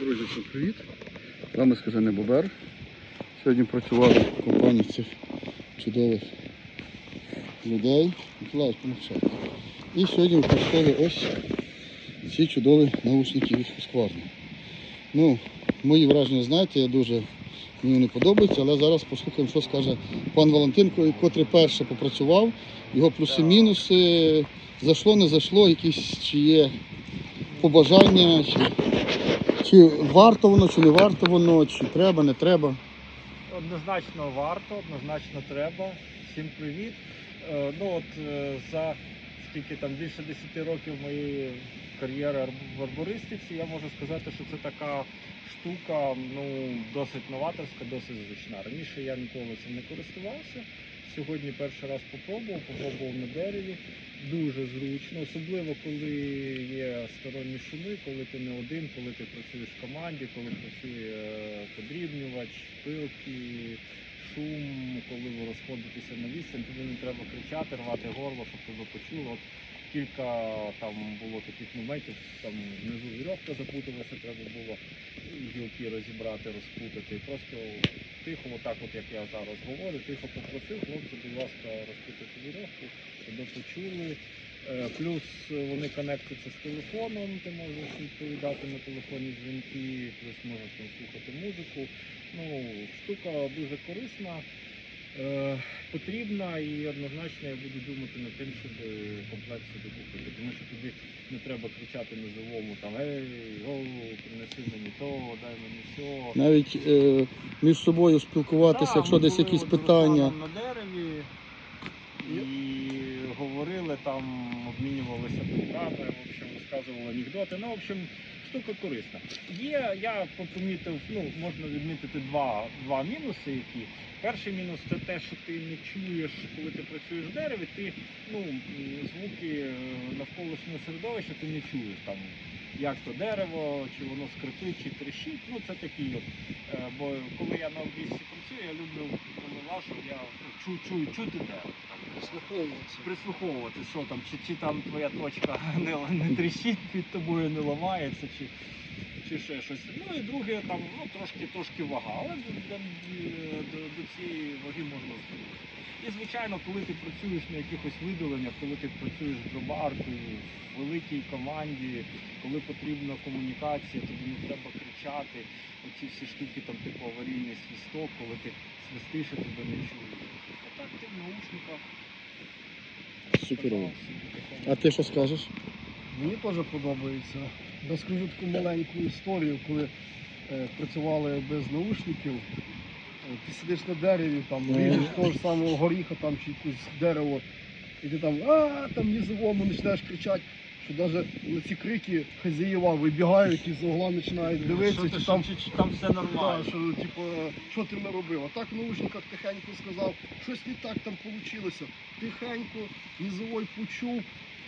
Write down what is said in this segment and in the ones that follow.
Друзі, всім привіт! З вами сказаний Бобер. Сьогодні працювали в компанії цих чудових людей. І сьогодні використовували ось ці чудові наушники від Husqvarna. Ну, мої враження знаєте, я дуже мені не подобається, але зараз послухаємо, що скаже пан Валентин, котрий перше попрацював, його плюси-мінуси, зайшло, не зайшло, якісь чи є побажання, чи, чи варто воно, чи не варто воно, чи треба, не треба. Однозначно варто, однозначно треба. Всім привіт. Е, Ну от е, за скільки там більше 10 років моєї кар'єри в арбористиці, я можу сказати, що це така штука, ну досить новаторська, досить зручна. Раніше я ніколи цим не користувався. Сьогодні перший раз попробував, попробував на дереві. Дуже зручно, особливо коли є сторонні шуми, коли ти не один, коли ти працюєш в команді, коли працює е, подрібнювач, пилки, шум, коли ви розходитеся на відстань, тобі не треба кричати, рвати горло, щоб тебе почуло. Кілька там було таких моментів, там внизу вірьовка запуталася, треба було гілки розібрати, розпутати. Просто тихо, отак, от як я зараз говорю, тихо попросив, хлопці, будь ласка, розпитати вірьовку, тебе почули. Е, Плюс вони конектуються з телефоном, ти можеш відповідати на телефонні дзвінки, плюс можеш там слухати музику. Ну, штука дуже корисна, потрібна і однозначно я буду думати над тим, щоб комплект собі купити. Тому що тобі не треба кричати на живому там Ей, гоу, принеси мені то, дай мені сьо. Навіть е, між собою спілкуватися, Да, якщо ми десь були якісь от з питання. Русланом на дереві і говорили там, обмінювалися думками, в общем, розказували анекдоти. Ну, в общем, штука корисна. Є, я помітив, ну, можна відмітити два, два мінуси, які. Перший мінус це те, що ти не чуєш, коли ти працюєш в дереві, ти ну, звуки е, навколишнього середовища ти не чуєш там. Як то дерево, чи воно скрипить, чи тріщить. Ну це такі от. Е, бо коли я на обійсті працюю, я люблю коли що я чую, чую, чути дерево. Прислуховувати, що там, чи, чи там твоя точка не, не тріщить під тобою, не ламається, чи, чи ще щось. Ну і друге, там ну, трошки трошки вага, але до, до, до, цієї ваги можна звикнути. І звичайно, коли ти працюєш на якихось видаленнях, коли ти працюєш з дробаркою в великій команді, коли потрібна комунікація, тобі не треба кричати. Оці всі штуки, там типу аварійний свісток, коли ти свистиш, і тебе не чують. А так ти в наушниках. Собі А ти що скажеш? Мені теж подобається. Розкажу таку маленьку історію, коли е, працювали без наушників. Е, Ти сидиш на дереві, там ріжеш того ж самого горіха там, чи якусь дерево, і ти там а там нізовому починаєш кричати, що навіть на ці крики хазяєва вибігають і з угла починають дивитися, чи там чи, чи там все нормально. Да, що, типу, що ти не робив? А так в наушниках тихенько сказав, щось не так там вийшло. Тихенько, низовой почув,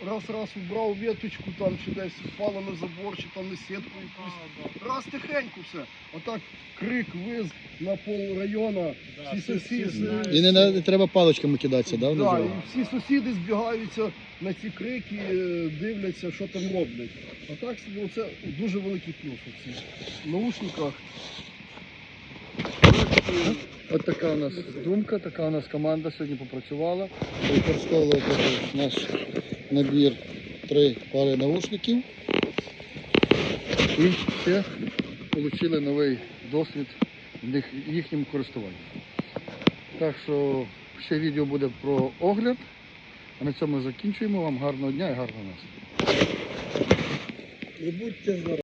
раз-раз убрав веточку там, чи десь впало на забор, чи там на сітку якусь. Раз тихенько все. Отак крик, виз на пол району. Да, всі всі- сусіди- всі. І не, не треба паличками кидатися, да, Да, внизу? і всі сусіди збігаються на ці крики, е, дивляться, що там роблять. А так собі це дуже великий плюс у цих наушниках. От така у нас думка, така у нас команда сьогодні попрацювала. Використовували наш набір три пари наушників. І ще отримали новий досвід в їхньому користуванні. Так що ще відео буде про огляд. А на цьому закінчуємо. Вам гарного дня і гарного настрою. Не будьте здорові.